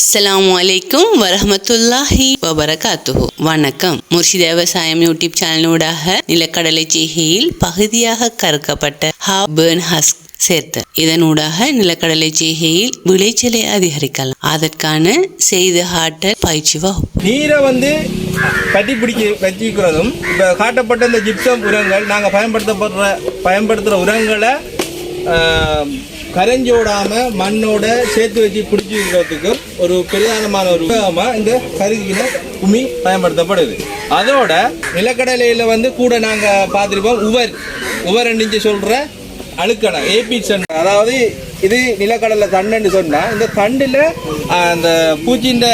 அஸ்லாம் அலைக்கும் வரஹமத்துல்லாஹி வபரகாத்துஹு வணக்கம். முர்ஷித விவசாயம் யூடியூப் சேனலூடாக நிலக்கடலை செய்கையில் பகுதியாக கறக்கப்பட்ட ஹாபர்ன் ஹஸ்க் சேர்த்து. இதனூடாக நிலக்கடலை செய்கையில் விளைச்சலை அதிகரிக்கலாம். அதற்கான செய்து காட்ட பயிற்சி வகுப்பு. நீரை வந்து கட்டி பிடிக்க வச்சிக்கிறதும் இப்போ காட்டப்பட்ட இந்த ஜிப்சம் உரங்கள் நாங்கள் பயன்படுத்தப்படுற பயன்படுத்துகிற உரங்களை கரைஞ்சோடாம மண்ணோட சேர்த்து வச்சு பிடிச்சிக்கிறதுக்கு ஒரு பிரதானமான ஒரு உபயோகமாக இந்த கருகின உமி பயன்படுத்தப்படுது. அதோட நிலக்கடலையில் வந்து கூட நாங்கள் பார்த்துருப்போம் உவர். உவர் அணிஞ்சு சொல்கிற அழுக்கணை ஏபி அதாவது இது நிலக்கடலை தண்டுன்னு சொன்னால் இந்த தண்டில் அந்த பூச்சின்ற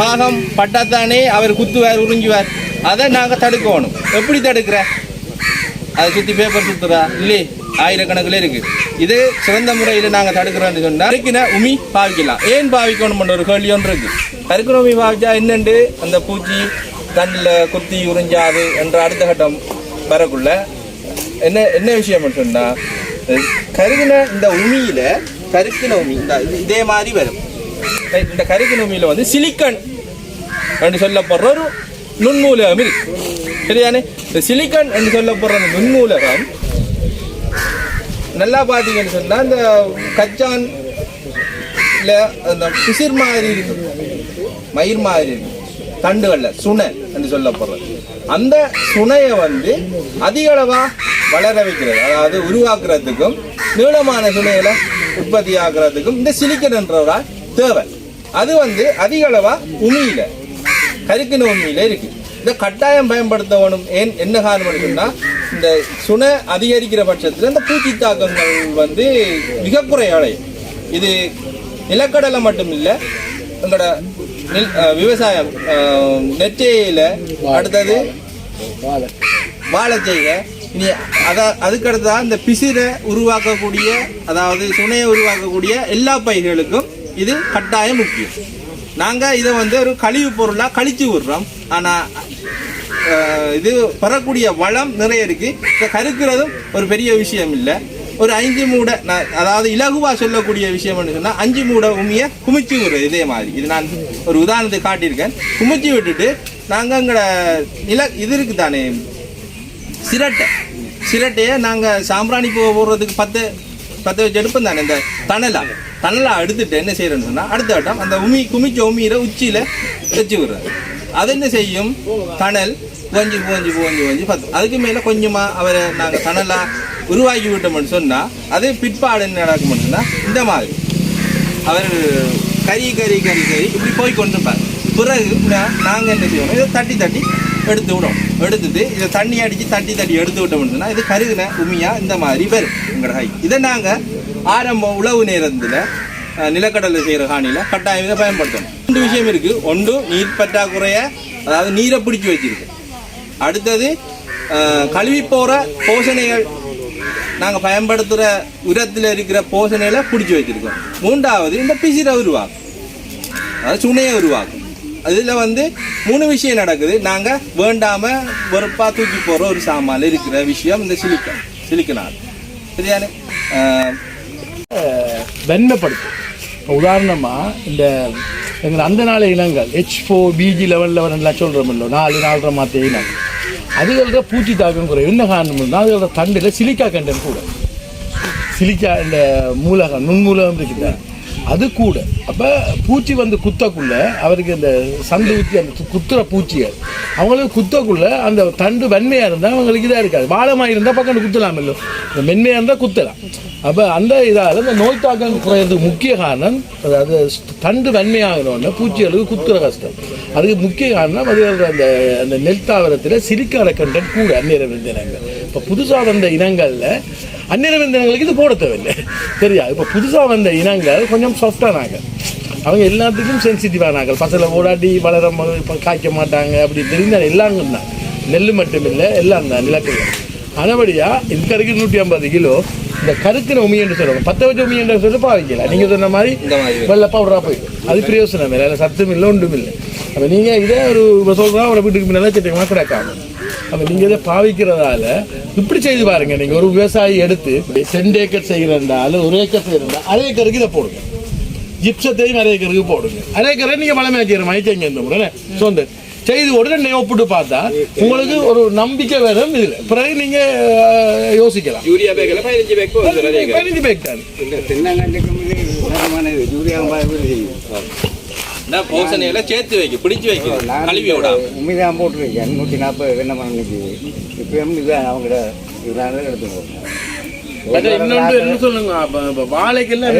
பாகம் பட்டாத்தானே அவர் குத்துவார் உறிஞ்சுவார். அதை நாங்கள் தடுக்கணும். எப்படி தடுக்கிற? அதை சுற்றி பேப்பர் சுற்றுறா இல்லையே. ஆயிரக்கணக்கில் இருக்கு. இது சிறந்த முறையில் நாங்கள் தடுக்கிறோம்னு சொன்னால் கருக்கின உமி பாவிக்கலாம். ஏன் பாவிக்கணும் ஒரு கேள்வி ஒன்று இருக்கு. கருக்கின உமி பாவிச்சா என்னண்டு? அந்த பூச்சி தண்ணில் குத்தி உறிஞ்சாது என்ற அடுத்த கட்டம் வரக்குள்ள என்ன என்ன விஷயம் சொன்னால் கருகின இந்த உமியில கருக்கின உமி இந்த இது- இதே மாதிரி வரும். இந்த கருக்கின உமியில வந்து சிலிக்கன் என்று சொல்லப்படுற ஒரு நுண்மூலகம் இருக்கு. சரியானே இந்த சிலிக்கன் என்று சொல்லப்படுற அந்த நுண்மூலகம் நல்லா பார்த்தீங்கன்னு சொன்னால் இந்த கச்சான் இல்லை அந்த பிசிர் மாதிரி இருக்கு மயிர் மாதிரி இருக்கு தண்டுகளில் சுனை என்று சொல்லப்படுறது. அந்த சுனையை வந்து அதிக அளவாக வளர வைக்கிறது. அதாவது உருவாக்குறதுக்கும் நீளமான சுனைகளை உற்பத்தி ஆக்குறதுக்கும் இந்த சிலிக்கன் என்றவரால் தேவை. அது வந்து அதிக அளவாக உமியில் கருக்கின உமியில் இருக்குது இந்த கட்டாயம் பயன்படுத்தணும் ஏன் என்ன காரணம் சொன்னா இந்த சுனை அதிகரிக்கிற பட்சத்தில் இந்த பூச்சி தாக்கங்கள் வந்து மிக குறையடையும் இது நிலக்கடலை மட்டும் இல்லை எங்களோட விவசாயம் நெற்றையில் அடுத்தது வாழை செய்க இனி அதா அதுக்கடுத்ததான் இந்த பிசிரை உருவாக்கக்கூடிய அதாவது சுனையை உருவாக்கக்கூடிய எல்லா பயிர்களுக்கும் இது கட்டாயம் முக்கியம். நாங்கள் இதை வந்து ஒரு கழிவு பொருளாக கழிச்சு விடுறோம். ஆனால் இது பெறக்கூடிய வளம் நிறைய இருக்குது இதை கருக்கிறதும் ஒரு பெரிய விஷயம் இல்லை. ஒரு அஞ்சு மூடை நான் அதாவது இலகுவாக சொல்லக்கூடிய விஷயம் சொன்னால் அஞ்சு மூடை உமியை குமிச்சு விடுறது இதே மாதிரி. இது நான் ஒரு உதாரணத்தை காட்டியிருக்கேன். குமிச்சு விட்டுட்டு நாங்கள் எங்களை நில இது இருக்கு தானே சிரட்டை. சிரட்டையை நாங்கள் சாம்பிராணி போக போடுறதுக்கு பத்து பத்து வச்சு எடுப்போம் தானே இந்த தணலா. தணலா எடுத்துட்டு என்ன செய்யறேன்னு சொன்னால் அடுத்த வட்டம் அந்த உமி குமிச்ச உமியில் உச்சியில் வச்சு விடுறேன் அது என்ன செய்யும்? தணல். புகஞ்சு புகஞ்சு புகஞ்சு போஞ்சி பத்து அதுக்கு மேலே கொஞ்சமாக அவரை நாங்கள் தணலாக உருவாக்கி விட்டோம்னு சொன்னால் அதே பிற்பாடு என்ன நடக்கும்னு சொன்னா இந்த மாதிரி. அவர் கறி கறி கறி கறி இப்படி போய் கொண்டிருப்பார். பிறகு நாங்கள் என்ன செய்வோம்? இதை தட்டி தட்டி எடுத்து விடும் எடுத்துட்டு இதை தண்ணி அடித்து தட்டி தட்டி எடுத்து விட்டோம்னு சொன்னால் இது கருகின உமியாக இந்த மாதிரி வரும் எங்களோட ஹை. இதை நாங்கள் ஆரம்ப உழவு நேரத்தில் நிலக்கடலை செய்கிற காணியில் கட்டாயம் இதை பயன்படுத்தணும். ரெண்டு விஷயம் இருக்குது ஒன்று நீர் பற்றாக்குறைய அதாவது நீரை பிடிச்சி வச்சிருக்கு. அடுத்தது கழுவி போகிற போஷணைகள் நாங்கள் பயன்படுத்துகிற உரத்தில் இருக்கிற போஷணைகளை பிடிச்சி வச்சுருக்கோம். மூன்றாவது இந்த பிசிற உருவாக்கும். அதாவது சுனையை உருவாக்கும். அதில் வந்து மூணு விஷயம் நடக்குது. நாங்கள் வேண்டாமல் வெறுப்பாக தூக்கி போகிற ஒரு சாமான் இருக்கிற விஷயம் இந்த சிலிக்கன் சிலிக்கனால் சரியானே ஆஹ், வெண்மைப்படுத்தும் இப்போ உதாரணமாக இந்த எங்கள் அந்த நாள் இனங்கள் ஹெச் ஃபோர் பிஜி லெவல் லெவன்லாம் இல்லை நாலு நாலரை மாற்ற இனங்கள். அதுகளோட பூச்சி தாக்கம் குறையும் என்ன காரணம்னா அதுகளோட தண்டில் சிலிக்கா கண்டன் கூட. சிலிக்கா இந்த மூலகம் நுண்மூலகம் இருக்குது? அது கூட. அப்போ பூச்சி வந்து குத்தக்குள்ள அவருக்கு இந்த சந்து ஊற்றி அந்த குத்துற பூச்சிகள் அவங்களுக்கு குத்தக்குள்ள அந்த தண்டு வெண்மையாக இருந்தால் அவங்களுக்கு இதாக இருக்காது. வாழமாக இருந்தால் பக்கம் குத்தலாம் இல்லை இந்த மென்மையாக இருந்தால் குத்தலாம். அப்போ அந்த இதால் இந்த நோய் தாக்கம் குறையிறதுக்கு முக்கிய காரணம் அதாவது தண்டு வெண்மையாகணும்னா பூச்சிகளுக்கு குத்துற கஷ்டம். அதுக்கு முக்கிய காரணம் அது அந்த அந்த நெல் தாவரத்தில் சிலிக்கார கண்டென்ட் கூட அந்நிற விந்தனங்கள் இப்போ புதுசாக வந்த இனங்களில் அந்நிற விந்தனங்களுக்கு இது போட தேவையில்லை. சரியா இப்போ புதுசாக வந்த இனங்கள் கொஞ்சம் சாஃப்டானாங்க அவங்க எல்லாத்துக்கும் சென்சிட்டிவானாங்க பசல ஓடாட்டி வளர காய்க்க மாட்டாங்க அப்படி தெரிஞ்ச எல்லாம் தான். நெல் மட்டும் இல்லை எல்லாம் தான் நிலக்கடலை அதபடியாக இதுக்கு இருக்கு நூற்றி ஐம்பது கிலோ இந்த கருக்கின உமி என்று சொல்லுவாங்க. பத்த வச்ச உமி என்று சொல்லி பாவிக்கலாம் நீங்கள் சொன்ன மாதிரி இந்த மாதிரி. வெள்ளை பவுடராக போயிடும். அது பிரயோசனம் இல்லை. சத்தும் இல்லை ஒன்றும் இல்லை. அப்போ நீங்கள் இதே ஒரு சொல்கிறா அவரை வீட்டுக்கு முன்னாடி சட்டமாக கிடக்காம அப்ப நீங்க இதை பாவிக்கிறதால இப்படி செய்து பாருங்க. நீங்க ஒரு விவசாயி எடுத்து சென்ட் ஏக்கர் செய்கிறந்தால ஒரு ஏக்கர் செய்கிறந்தா அரை ஏக்கருக்கு இதை போடுங்க. ஜிப்சத்தையும் அரை ஏக்கருக்கு போடுங்க. அரை ஏக்கரை நீங்கள் வளமையாக்கிற மைக்கங்க இந்த முறை சொந்த செய்து உடனே ஒப்பிட்டு பார்த்தா உங்களுக்கு ஒரு நம்பிக்கை வரும் இதுல. பிறகு நீங்க யோசிக்கலாம். யூரியா பேக்கில் பதினஞ்சு பேக் பதினஞ்சு பேக் தான்? நான் பூசணையில சேர்த்து வைக்க பிடிச்சு வைக்க கழுவி விடாம. உண்மைதான் போட்டிருக்கேன் நூற்றி நாற்பது வெண்ண மரம் நிற்கிது இப்போ இதுதான் அவங்கள இதுதான் எடுத்துக்கணும் இன்னொன்று என்ன சொல்லுங்க. வாழைக்கெல்லாம்